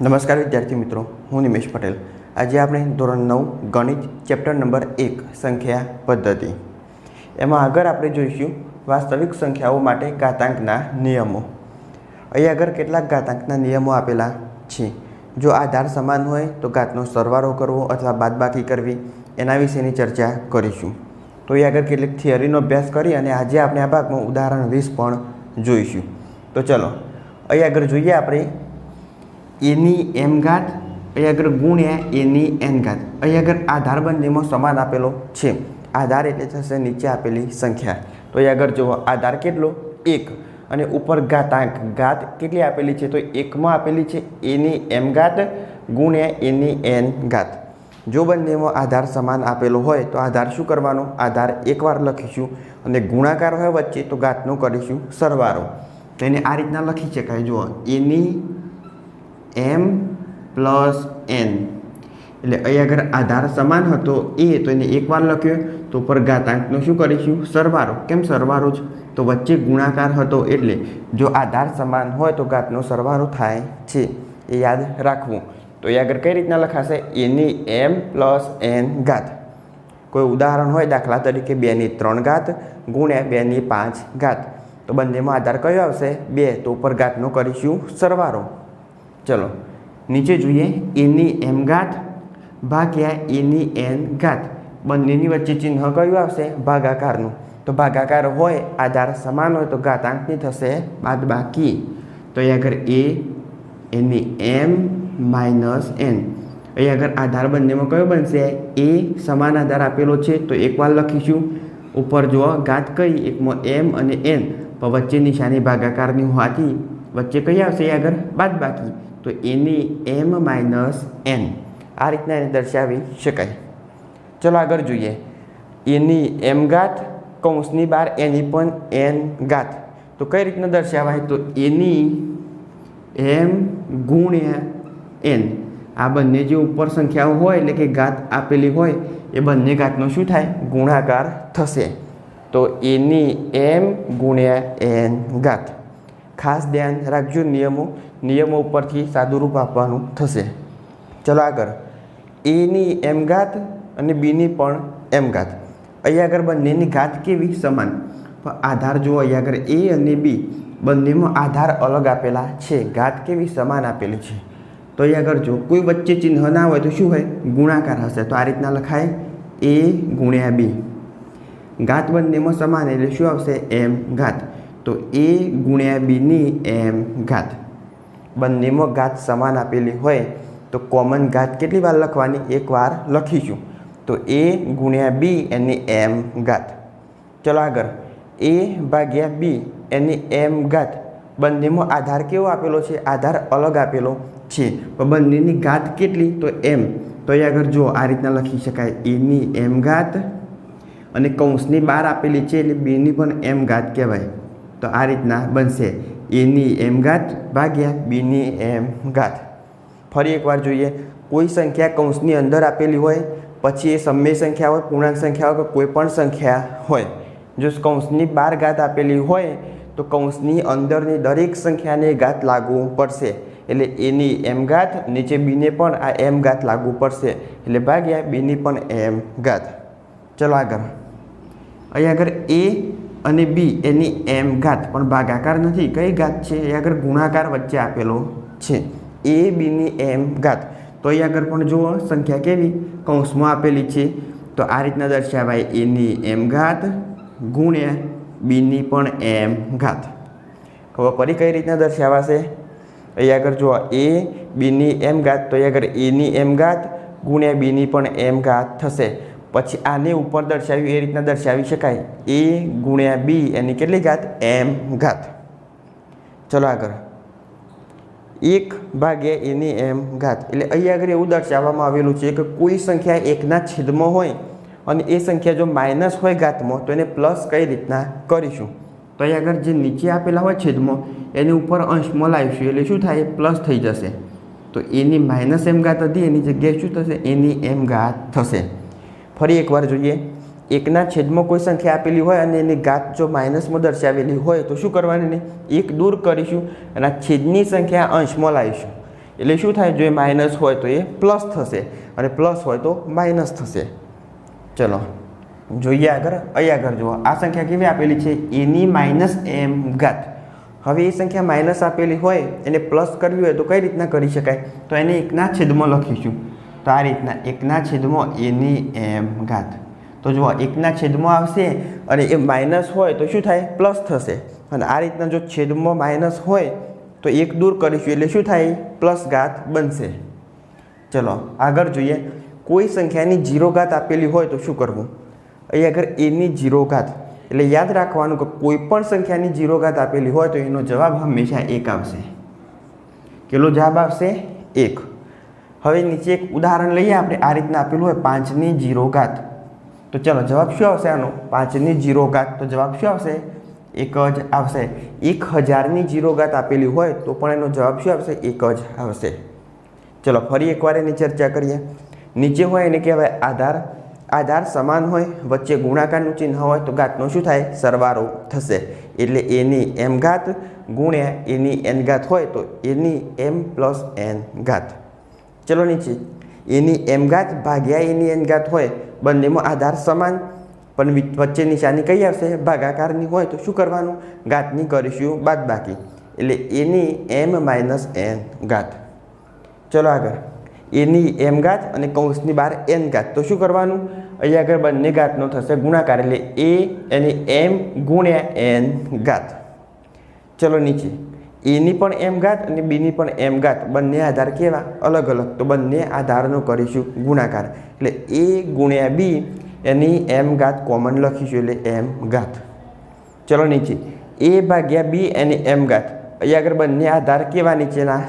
નમસ્કાર વિદ્યાર્થી મિત્રો, હું નિમેશ પટેલ. આજે આપણે ધોરણ નવ, ગણિત, ચેપ્ટર નંબર એક, સંખ્યા પદ્ધતિ. એમાં આગળ આપણે જોઈશું વાસ્તવિક સંખ્યાઓ માટે ઘાતાંકના નિયમો. અહીં આગળ કેટલાક ઘાતાંકના નિયમો આપેલા છે. જો આધાર સમાન હોય, તો ઘાતનો સરવાળો કરવો અથવા બાદબાકી કરવી, એના વિશેની ચર્ચા કરીશું. તો અહીં આગળ કેટલીક થિયરીનો અભ્યાસ કરી અને આજે આપણે આ ભાગમાં ઉદાહરણ વીસ પણ જોઈશું. તો ચલો, અહીં આગળ જોઈએ આપણે એની એમ ઘાત અહીં આગળ ગુણ્યા એની એન ઘાત. અહીં આગળ આધાર બંનેમાં સમાન આપેલો છે. આધાર એટલે થશે નીચે આપેલી સંખ્યા. તો અહીં આગળ જુઓ આધાર કેટલો? એક. અને ઉપર ઘાતાંક. ઘાત કેટલી આપેલી છે? તો એકમાં આપેલી છે એની એમ ઘાત ગુણ્યા એની એન ઘાત. જો બંનેમાં આધાર સમાન આપેલો હોય, તો આધાર શું કરવાનો? આધાર એકવાર લખીશું અને ગુણાકાર હોય વચ્ચે તો ઘાતનો કરીશું સરવારો તેને આ રીતના લખી શકાય. જુઓ, એની એમ પ્લસ એન એટલે અહીં આગળ આધાર સમાન હતો, એ તો એને એકવાર લખ્યો, તો ઉપર ઘાતાંકનો શું કરીશું? સરવારો કેમ સરવારો જ તો વચ્ચે ગુણાકાર હતો એટલે જો આધાર સમાન હોય તો ઘાતનો સરવારો થાય છે. એ યાદ રાખવું. તો એ આગળ કઈ રીતના લખાશે? એની એમ પ્લસ એન ઘાત. કોઈ ઉદાહરણ હોય દાખલા તરીકે બેની ત્રણ ઘાત ગુણ્યા બેની પાંચ ઘાત. તો બંનેમાં આધાર કયો આવશે? બે. તો ઉપર ઘાતનો કરીશું સરવાળો. ચલો, નીચે જોઈએ એની એમ ઘાત ભાગ્યા એની એન ઘાત. બંનેની વચ્ચે ચિહ્ન કયું આવશે? ભાગાકારનું. તો ભાગાકાર હોય, આધાર સમાન હોય, તો ઘાતાંકની થશે બાદબાકી. તો અહીંયા આગળ એ એની એમ માઇનસ એન અહીં આગળ આધાર બંનેમાં કયો બનશે? એ સમાન આધાર આપેલો છે, તો એકવાર લખીશું. ઉપર જુઓ, ઘાત કઈ? એકમાં એમ અને એન પણ વચ્ચે નિશાની ભાગાકારની હોવાથી વચ્ચે કઈ આવશે આગળ બાદબાકી. તો એની એમ માઇનસ એન. આ રીતના એને દર્શાવી શકાય. ચલો આગળ જોઈએ. એની એમ ઘાત કૌંસની બહાર એની પણ એન ગાથ તો કઈ રીતના દર્શાવાય? તો એની એમ ગુણ્યા એન. આ બંને જે ઉપર સંખ્યાઓ હોય, એટલે કે ગાત આપેલી હોય, એ બંને ગાતનો શું થાય? ગુણાકાર થશે. તો એની એમ ગુણ્યા એન ઘાત. ખાસ ધ્યાન રાખજો નિયમો. નિયમો ઉપરથી સાદુરૂપ આપવાનું થશે. ચલો આગળ. એની એમ ઘાત અને બીની પણ એમ ઘાત. અહીંયા આગળ બંનેની ઘાત કેવી? સમાન. પણ આધાર જુઓ, અહીંયા આગળ એ અને બી બંનેમાં આધાર અલગ આપેલા છે. ઘાત કેવી? સમાન આપેલી છે. તો અહીંયા આગળ જો કોઈ વચ્ચે ચિહ્ન ના હોય તો શું હોય? ગુણાકાર હશે. તો આ રીતના લખાય એ ગુણ્યા બી ઘાત બંનેમાં સમાન એટલે શું આવશે? એમ ઘાત. તો એ ગુણ્યા બીની એમ ઘાત. બંનેમાં ઘાત સમાન આપેલી હોય તો કોમન ઘાત કેટલી વાર લખવાની? એકવાર લખીશું. તો એ ગુણ્યા બી એની એમ ઘાત. ચલો આગળ. એ ભાગ્યા બી એની એમ ઘાત. બંનેમાં આધાર કેવો આપેલો છે? આધાર અલગ આપેલો છે. પણ બંનેની ઘાત કેટલી? તો એમ. તો એ આગળ જો આ રીતના લખી શકાય. એની એમ ઘાત અને કૌંસની બાર આપેલી છે એટલે બીની પણ એમ ઘાત કહેવાય. તો આ રીતના બનશે. એની એમ ઘાત ભાગ્યા બીની એમ ઘાત. ફરી એકવાર જોઈએ. કોઈ સંખ્યા કૌંસની અંદર આપેલી હોય, પછી એ સમય સંખ્યા હોય, પૂર્ણાંક સંખ્યા હોય કે કોઈ પણ સંખ્યા હોય. જો કૌંસની બાર ઘાત આપેલી હોય, તો કૌંસની અંદરની દરેક સંખ્યાને ઘાત લાગુ પડશે. એટલે એની એમ ઘાત, નીચે બીને પણ આ એમ ઘાત લાગુ પડશે. એટલે ભાગ્યા બીની પણ એમ ઘાત. ચલો આગળ. અહીં આગળ એ અને બી એની એમ ઘાત. પણ ભાગાકાર નથી. કઈ ઘાત છે? એ આગળ ગુણાકાર વચ્ચે આપેલો છે. એ બીની એમ ઘાત. તો અહીં આગળ પણ જુઓ, સંખ્યા કેવી? કૌંસમાં આપેલી છે. તો આ રીતના દર્શાવાય એની એમ ઘાત ગુણ્યા બીની પણ એમ ઘાત. ખબર ફરી કઈ રીતના દર્શાવાશે? અહીં આગળ જુઓ એ બીની એમ ઘાત. તો અહીં આગળ એની એમ ઘાત ગુણ્યા બીની પણ એમ ઘાત થશે. પછી આને ઉપર દર્શાવ્યું, એ રીતના દર્શાવી શકાય. એ ગુણ્યા બી એની કેટલી ઘાત? એમ ઘાત. ચલો આગળ. એક ભાગ્યા એની એમ ઘાત. એટલે અહીં આગળ એવું દર્શાવવામાં આવેલું છે કે કોઈ સંખ્યા એકના છેદમાં હોય અને એ સંખ્યા જો માઇનસ હોય ઘાતમાં, તો એને પ્લસ કઈ રીતના કરીશું? તો અહીં આગળ જે નીચે આપેલા હોય છેદમાં, એની ઉપર અંશમાં લાવીશું. એટલે શું થાય? પ્લસ થઈ જશે. તો એની માઇનસ એમ ઘાત હતી, એની જગ્યાએ શું થશે? એની એમ ઘાત થશે. ફરી એકવાર જોઈએ. એકના છેદમાં કોઈ સંખ્યા આપેલી હોય અને એની ઘાત જો માઇનસમાં દર્શાવેલી હોય તો શું કરવાની નહીં એક દૂર કરીશું અને આ છેદની સંખ્યા અંશમાં લાવીશું. એટલે શું થાય? જો એ માઇનસ હોય તો એ પ્લસ થશે અને પ્લસ હોય તો માઇનસ થશે. ચલો, જોઈએ આગળ, અહીં આગળ જુઓ. આ સંખ્યા કેવી આપેલી છે? એની માઇનસ એમ ઘાત. હવે એ સંખ્યા માઇનસ આપેલી હોય, એને પ્લસ કરવી હોય તો કઈ રીતના કરી શકાય? તો એને એકના છેદમાં લખીશું. તો આ રીતના એકના છેદમાં એની એમ ઘાત. તો જુઓ, એકના છેદમાં આવશે અને એ માઇનસ હોય તો શું થાય? પ્લસ થશે. અને આ રીતના જો છેદમાં માઇનસ હોય તો એક દૂર કરીશું એટલે શું થાય? પ્લસ ઘાત બનશે. ચલો, આગળ જોઈએ. કોઈ સંખ્યાની જીરો ઘાત આપેલી હોય તો શું કરવું? અહીં આગળ એની જીરો ઘાત. એટલે યાદ રાખવાનું કે કોઈ પણ સંખ્યાની જીરો ઘાત આપેલી હોય તો એનો જવાબ હંમેશા એક આવશે. કેટલો જવાબ આવશે? એક. હવે નીચે એક ઉદાહરણ લઈએ, આપણે આ રીતના આપેલું હોય, પાંચની જીરો ઘાત તો ચલો, જવાબ શું આવશે આનો? પાંચની જીરો ઘાત તો જવાબ શું આવશે? એક જ આવશે. એક હજારની જીરો ઘાત આપેલી હોય, તો પણ એનો જવાબ શું આવશે? એક જ આવશે. ચલો, ફરી એકવાર એની ચર્ચા કરીએ. નીચે હોય એને કહેવાય આધાર. આધાર સમાન હોય, વચ્ચે ગુણાકારનું ચિહ્ન હોય, તો ઘાતનો શું થાય? સરવારો થશે. એટલે એની એમ ઘાત ગુણ્યા એની એન ઘાત હોય, તો એની એમ પ્લસ એન ઘાત. ચલો નીચે એની એમ ઘાત ભાગ્યા એની એન ઘાત હોય, બંનેમાં આધાર સમાન. પણ વચ્ચે નિશાની કઈ આવશે? ભાગાકારની હોય તો શું કરવાનું? ઘાતની કરીશું બાદ બાકી એટલે એની એમ માઇનસ એન ઘાત ચલો આગળ. એની એમ ઘાત અને કૌંસની બહાર એન ઘાત તો શું કરવાનું? અહીંયા આગળ બંને ઘાતનો થશે ગુણાકાર. એટલે એ એની એમ ગુણ્યા એન ઘાત ચલો નીચે. એની પણ એમ ઘાત અને બીની પણ એમ ઘાત. બંને આધાર કેવા? અલગ અલગ. તો બંને આધારનો કરીશું ગુણાકાર. એટલે એ ગુણ્યા બી એની એમ ઘાત કોમન લખીશું એટલે એમ ઘાત. ચલો નીચે. એ ભાગ્યા બી એની એમ ઘાત. અહીંયા આગળ બંને આધાર કેવા નીચેના?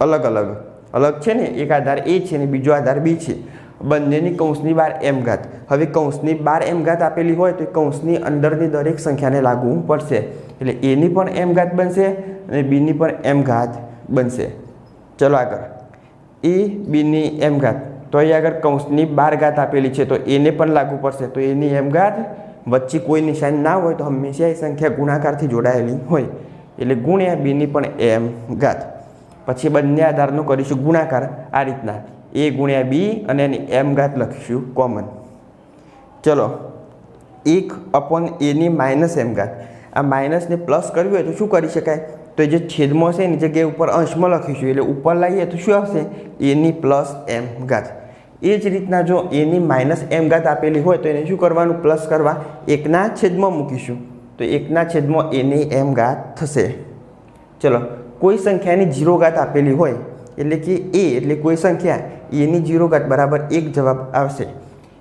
અલગ અલગ. અલગ છે ને? એક આધાર એ છે ને બીજો આધાર બી છે. બંનેની કૌંસની બાર એમ ઘાત હવે કૌંસની બાર એમ ઘાત આપેલી હોય તો એ કૌંસની અંદરની દરેક સંખ્યાને લાગવું પડશે. એટલે એની પણ એમ ઘાત બનશે અને બીની પણ એમ ઘાત બનશે. ચલો આગળ. એ, બીની એમ ઘાત તો અહીં આગળ કૌંસની બાર ઘાત આપેલી છે, તો એને પણ લાગુ પડશે. તો એની એમ ઘાત વચ્ચે કોઈ નિશાન ના હોય તો હંમેશા એ સંખ્યા ગુણાકારથી જોડાયેલી હોય. એટલે ગુણ્યા બીની પણ એમ ઘાત પછી બંને આધારનો કરીશું ગુણાકાર આ રીતના. એ ગુણ્યા બી અને એની એમ ઘાત લખીશું કોમન ચલો, એક અપોન એની માઇનસ એમ ઘાત. આ માઇનસને પ્લસ કરવી હોય તો શું કરી શકાય? તો જે છેદમાં હશે એની જગ્યાએ ઉપર અંશમાં લખીશું. એટલે ઉપર લાવીએ તો શું આવશે? એની પ્લસ એમ ઘાત. એ જ રીતના જો એની માઇનસ એમ ઘાત આપેલી હોય તો એને શું કરવાનું? પ્લસ કરવા. એકના છેદમાં મૂકીશું. તો એકના છેદમાં એની એમ ઘાત થશે. ચલો, કોઈ સંખ્યાની જીરો ઘાત આપેલી હોય, એટલે કે એ એટલે કોઈ સંખ્યા એની જીરો ઘાત બરાબર એક જવાબ આવશે.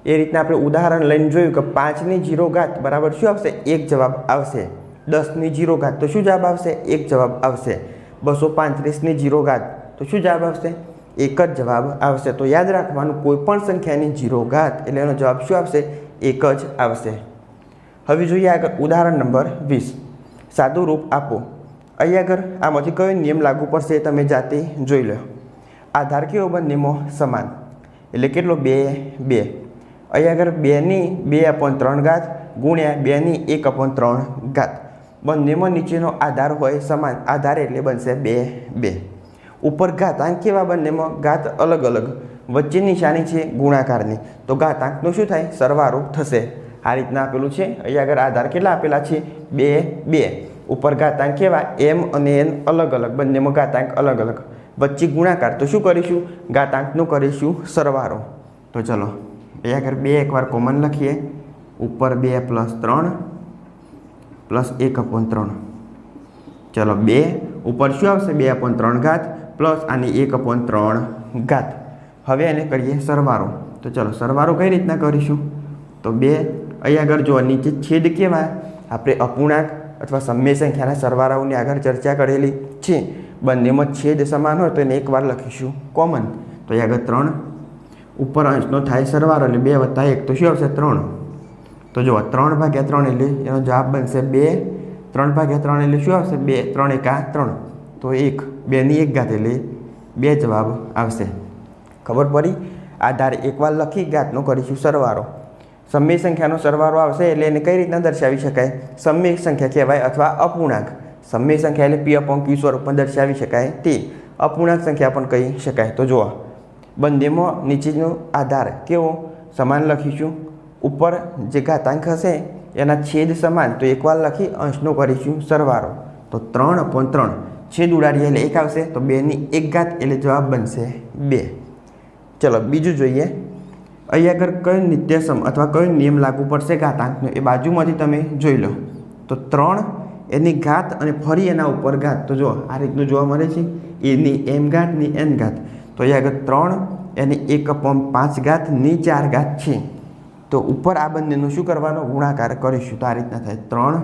એ રીતના આપણે ઉદાહરણ લઈને જોયું કે પાંચની જીરો ઘાત બરાબર શું આવશે? એક જવાબ આવશે. દસની જીરો ઘાત તો શું જવાબ આવશે? એક જવાબ આવશે. બસો પાંત્રીસની જીરો ઘાત તો શું જવાબ આવશે? એક જ જવાબ આવશે. તો યાદ રાખવાનું, કોઈ પણ સંખ્યાની જીરો ઘાત એટલે એનો જવાબ શું આવશે? એક જ આવશે. હવે જોઈએ આગળ ઉદાહરણ નંબર વીસ. સાદું રૂપ આપો. અહીં આગળ આમાંથી કયો નિયમ લાગુ પડશે તમે જાતે જોઈ લો. આધાર કેવો નિયમો સમાન? એટલે કેટલો? બે બે. અહીંયા આગળ બેની બે અપોન ત્રણ ઘાત ગુણ્યા બેની એક અપોન ત્રણ ઘાત. બંનેમાં નીચેનો આધાર હોય સમાન. આધાર એટલે બનશે બે બે. ઉપર ઘાતાંક કેવા બંનેમાં? ઘાત અલગ અલગ. વચ્ચે નિશાની છે ગુણાકારની. તો ઘાતાંકનો શું થાય? સરવારો થશે. આ રીતના આપેલું છે. અહીંયા આગળ આધાર કેટલા આપેલા છે? બે બે. ઉપર ઘાતાંક કેવા? એમ અને એન અલગ અલગ. બંનેમાં ઘાતાંક અલગ અલગ. વચ્ચે ગુણાકાર. તો શું કરીશું? ઘાતાંકનો કરીશું સરવારો તો ચલો બે આગળ બે એકવાર કોમન લખીએ. ઉપર બે પ્લસ ત્રણ પ્લસ એક અપોન ત્રણ. ચલો, બે. ઉપર શું આવશે? બે અપોન ત્રણ ઘાત પ્લસ આની એક અપોન ત્રણ ઘાત. હવે એને કરીએ સરવારો તો ચલો સરવારો કઈ રીતના કરીશું? તો બે. અહીં આગળ જો નીચે છેદ કેવા? આપણે અપૂર્ણાંક અથવા સમય સંખ્યાના સરવારાઓની આગળ ચર્ચા કરેલી છે. બંનેમાં છેદ સમાન હોય તો એને એકવાર લખીશું. કોમન તો અહીં આગળ ત્રણ. ઉપર અંશનો થાય સરવાળો એટલે બે વત્તા એક. તો શું આવશે? ત્રણ. તો જુઓ, ત્રણ ભાગ્યા ત્રણ એટલે એનો જવાબ બનશે બે. ત્રણ ભાગ્યા ત્રણ એટલે શું આવશે? બે. ત્રણ એકા ત્રણ. તો એક. બેની એક ઘાત એટલે બે જવાબ આવશે. ખબર પડી? આધાર એકવાર લખી ઘાતનો કરીશું સરવાળો. સમય સંખ્યાનો સરવાળો આવશે એટલે એને કઈ રીતના દર્શાવી શકાય? સમય સંખ્યા કહેવાય અથવા અપૂર્ણાંક. સમય સંખ્યા એટલે પી અપોન ક્યુ સ્વરૂપમાં દર્શાવી શકાય તે. અપૂર્ણાંક સંખ્યા પણ કહી શકાય. તો જુઓ, બંનેમાં નીચેનો આધાર કેવો? સમાન લખીશું. ઉપર જે ઘાતાંક હશે, એના છેદ સમાન. તો એકવાર લખી અંશનો કરીશું સરવારો તો ત્રણ અપોન ત્રણ. છેદ ઉડાડીએ એટલે એક આવશે. તો બેની એક ઘાત એટલે જવાબ બનશે બે. ચલો, બીજું જોઈએ. અહીંયા આગળ કયો નિત્યસમ અથવા કયો નિયમ લાગુ પડશે ઘાતાંકનો? એ બાજુમાંથી તમે જોઈ લો. તો ત્રણ એની ઘાત અને ફરી એના ઉપર ઘાત. તો જો આ રીતનું જોવા મળે છે એની એમ ઘાત, ની એન ઘાત. તો અહીંયા આગળ ત્રણ એની એક અપમ પાંચ ઘાત, ની ચાર ઘાત છે. તો ઉપર આ બંનેનું શું કરવાનો? ગુણાકાર કરીશું. તો આ રીતના થાય. ત્રણ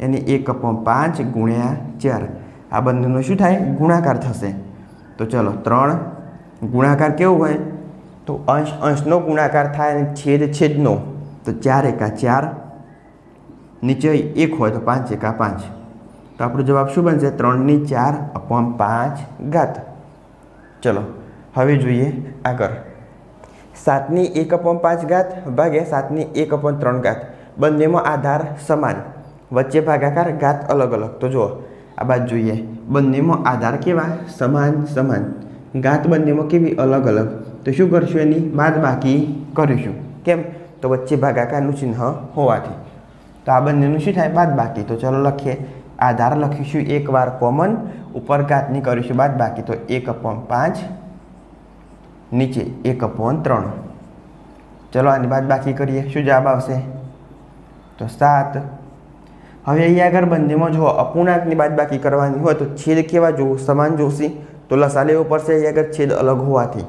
એની એક અપમ પાંચ ગુણ્યા ચાર. આ બંનેનું શું થાય? ગુણાકાર થશે. તો ચલો, ત્રણ ગુણાકાર કેવો હોય? તો અંશ અંશનો ગુણાકાર થાય અને છેદ છેદનો. તો ચાર એકા ચાર નીચે એક હોય તો પાંચ એકા પાંચ. તો આપણો જવાબ શું બનશે? ત્રણની ચાર અપોન પાંચ ઘાત. ચલો, હવે જોઈએ આગળ. સાતની એક અપોન પાંચ ઘાત ભાગ્યા સાતની એક અપોન ત્રણ ઘાત. બંનેમાં આધાર સમાન. વચ્ચે ભાગાકાર ઘાત અલગ અલગ. તો જુઓ, આ બાજુ જોઈએ. બંનેમાં આધાર કેવા? સમાન સમાન. ઘાત બંનેમાં કેવી? અલગ અલગ. તો શું કરશું એની? બાદ બાકી કરીશું. કેમ? તો વચ્ચે ભાગાકારનું ચિહ્ન હોવાથી. તો આ બંનેનું શું થાય? બાદ બાકી. તો ચલો લખીએ. આધાર લખીશું એક વાર કોમન ઉપર ઘાતની કરીશું બાદ બાકી. તો એક અપોન પાંચ, નીચે એક અપોન ત્રણ. ચલો આની બાદ બાકી કરીએ. શું જવાબ આવશે? તો સાત. હવે અહીંયા આગળ બંનેમાં જો અપૂર્ણાંકની બાદ બાકી કરવાની હોય તો છેદ કેવા જોવું? સમાન જોશી. તો લસા લેવો પડશે અહીંયા આગળ છેદ અલગ હોવાથી.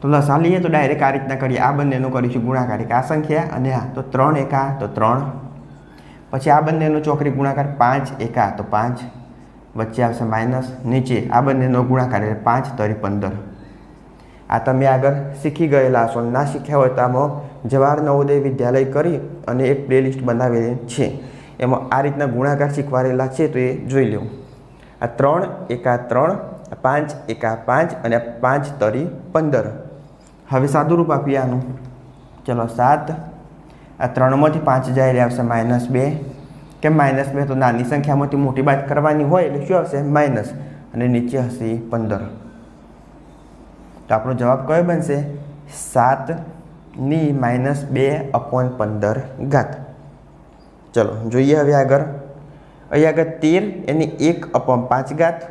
તો લસા લઈએ તો ડાયરેક્ટ આ રીતના કરીએ. આ બંનેનું કરીશું ગુણાકાર. એક આ સંખ્યા અને આ. તો ત્રણ એકા તો ત્રણ. પછી આ બંનેનો ચોકડી ગુણાકાર પાંચ એકા, તો પાંચ વચ્ચે આવશે માઇનસ, નીચે આ બંનેનો ગુણાકાર એટલે પાંચ તરી પંદર. આ તમે આગળ શીખી ગયેલા હશો. ના શીખ્યા હોય તો આમાં જવાહર નવોદય વિદ્યાલય કરી અને એક પ્લેલિસ્ટ બનાવેલી છે. એમાં આ રીતના ગુણાકાર શીખવાડેલા છે તો એ જોઈ લો આ ત્રણ એકા ત્રણ પાંચ એકા પાંચ અને પાંચ તરી પંદર. હવે સાદું રૂપ આપીએ આનું. ચલો સાત આ ત્રણમાંથી પાંચ એટલે આવશે માઇનસ બે. કેમ માઇનસ બે? તો નાની સંખ્યામાંથી મોટી બાદ કરવાની હોય એટલે શું આવશે? માઇનસ અને નીચે હશે પંદર. તો આપણો જવાબ કયો બનશે? સાતની માઇનસ બે અપોન પંદર ઘાત. ચલો, જોઈએ હવે આગળ. અહીં આગળ તેર, એની એક અપમ પાંચ ઘાત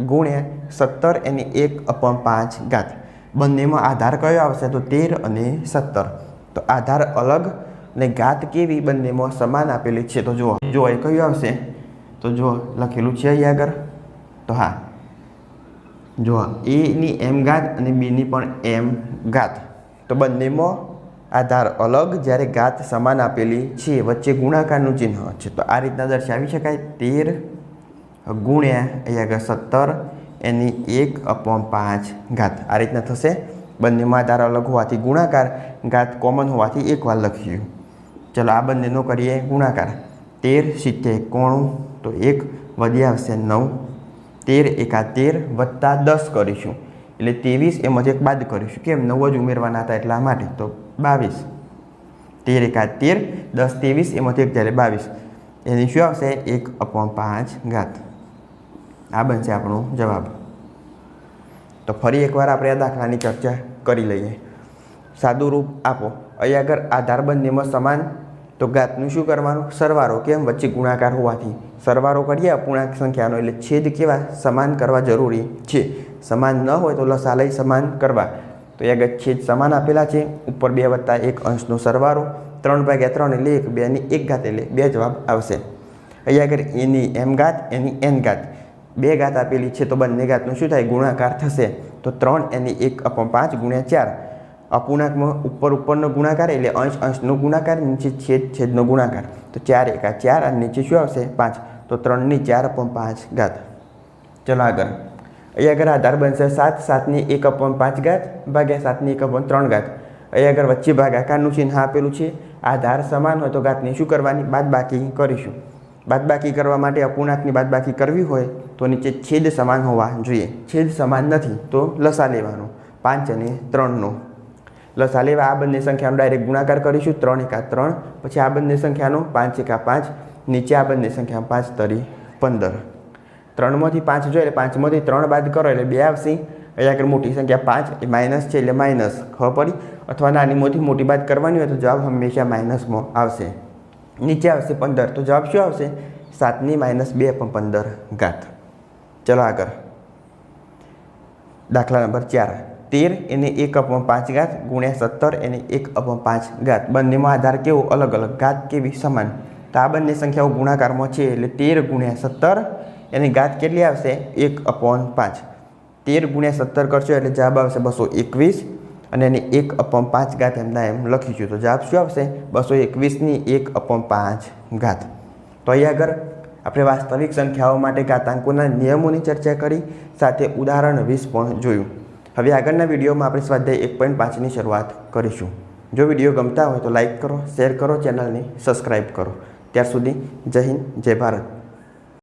ગુણ્યા સત્તર, એની એક અપમ પાંચ ઘાત. બંનેમાં આધાર કયો આવશે? તો તેર અને સત્તર. તો આધાર અલગ ને ઘાત કેવી બંનેમાં સમાન આપેલી છે? તો જુઓ જો એ કયું આવશે? તો જો લખેલું છે અહીં આગળ. તો હા. જો એની એમ ઘાત અને બીની પણ એમ ઘાત. તો બંનેમાં આધાર અલગ, જ્યારે ઘાત સમાન આપેલી છે, વચ્ચે ગુણાકારનું ચિહ્ન છે. તો આ રીતના દર્શાવી શકાય. તેર ગુણ્યા અહીં આગળ સત્તર, એની એક અપોન પાંચ ઘાત. આ રીતના થશે. બંનેમાં આધાર અલગ હોવાથી ગુણાકાર ઘાત કોમન હોવાથી એક વાર લખ્યું. ચલો આ બંનેનો કરીએ ગુણાકાર. તેર, સિત્તેર, કોણું, તો એક વધી આવશે નવ. તેર એકા તેર વત્તા દસ કરીશું. એટલે ત્રેવીસ એમાંથી એક બાદ કરીશું. કેમ? નવ જ ઉમેરવાના હતા એટલા માટે તો બાવીસ. તેર એકા તેર, દસ ત્રેવીસ એમાંથી એક ત્યારે બાવીસ. એની શું આવશે? એક અપોન પાંચ ઘાત. આ બનશે આપણો જવાબ. તો ફરી એકવાર આપણે આ દાખલાની ચર્ચા કરી લઈએ. સાદું રૂપ આપો. અહીં આગળ આધાર બંનેમાં સમાન તો ઘાતનું શું કરવાનું? સરવારો કેમ? વચ્ચે ગુણાકાર હોવાથી. સરવારો કરીએ, અપૂર્ણાંક સંખ્યાનો એટલે છેદ કેવા? સમાન કરવા જરૂરી છે. સમાન ન હોય તો લસાલય સમાન કરવા. તો એ આગળ છેદ સમાન આપેલા છે. ઉપર બે વત્તા એક અંશનો સરવારો. ત્રણ ભાગ્યા ત્રણ એટલે એક બેની એક ઘાત એટલે બે જવાબ આવશે. અહીંયા આગળ એની એમ ઘાત, એની એન ઘાત. બે ઘાત આપેલી છે તો બંને ઘાતનું શું થાય? ગુણાકાર થશે. તો ત્રણ એની એક પાંચ ગુણ્યા ચાર. અપૂર્ણાંકમાં ઉપર ઉપરનો ગુણાકાર એટલે અંશ અંશનો ગુણાકાર, નીચે છેદ છેદનો ગુણાકાર. તો ચાર એકા ચાર અને નીચે શું આવશે? પાંચ. તો ત્રણની ચાર અપમ પાંચ ઘાત. ચલો આગળ. અહીં આગળ આધાર બનશે સાત, સાતની એક અપમ પાંચ ઘાત ભાગ્યા સાતની એક અપન ત્રણ ઘાત. અહીં આગળ વચ્ચે ભાગાકારનું ચિહ્ન આપેલું છે. આધાર સમાન હોય તો ઘાતની શું કરવાની? બાદ બાકી કરીશું. બાદબાકી કરવા માટે અપૂર્ણાંકની બાદબાકી કરવી હોય તો નીચે છેદ સમાન હોવા જોઈએ. છેદ સમાન નથી તો લસા લેવાનો. પાંચ અને ત્રણનો. લસા લેવા આ બંને સંખ્યાનો ડાયરેક્ટ ગુણાકાર કરીશું. ત્રણ એકા ત્રણ, પછી આ બંને સંખ્યાનો પાંચ એકા પાંચ, નીચે આ બંને સંખ્યા પાંચ તરી પંદર. ત્રણમાંથી પાંચ જોઈએ, એટલે પાંચમાંથી ત્રણ બાદ કરો, એટલે બે આવશે. અહીંયા આગળ મોટી સંખ્યા પાંચ, એ માઇનસ છે, એટલે માઇનસ ખબર પડી. અથવા નાનીમાંથી મોટી બાદ કરવાની હોય તો જવાબ હંમેશા માઇનસમાં આવશે. નીચે આવશે પંદર, તો જવાબ શું આવશે? સાતની માઇનસ બે પણ પંદર ઘાત. ચલો આગળ. દાખલા નંબર ચાર. તેર એને એક અપમાં પાંચ ઘાત ગુણ્યા સત્તર એને એક અપમાં પાંચ ઘાત. બંનેમાં આધાર કેવો? અલગ અલગ ઘાત કેવી? સમાન. તો આ બંને સંખ્યાઓ ગુણાકારમાં છે એટલે તેર ગુણ્યા સત્તર એની ઘાત કેટલી આવશે? એક અપોન પાંચ. તેર ગુણ્યા સત્તર કરશો એટલે જવાબ આવશે બસો એકવીસ અને એની એક અપમ પાંચ ઘાત એમના એમ લખીશું તો જવાબ શું આવશે? બસો એકવીસની એક અપમ પાંચ ઘાત. તો અહીં આગળ આપણે વાસ્તવિક સંખ્યાઓ માટે ઘાતાંકોના નિયમોની ચર્ચા કરી, સાથે ઉદાહરણ વીસ પણ જોયું. હવે આગળના વિડીયોમાં આપણે સ્વાધ્યાય એક પોઈન્ટ પાંચની શરૂઆત કરીશું. જો વીડિયો ગમતા હોય તો લાઈક કરો, શેર કરો, ચેનલને સબસ્ક્રાઈબ કરો. ત્યાર સુધી જય હિન્દ, જય ભારત.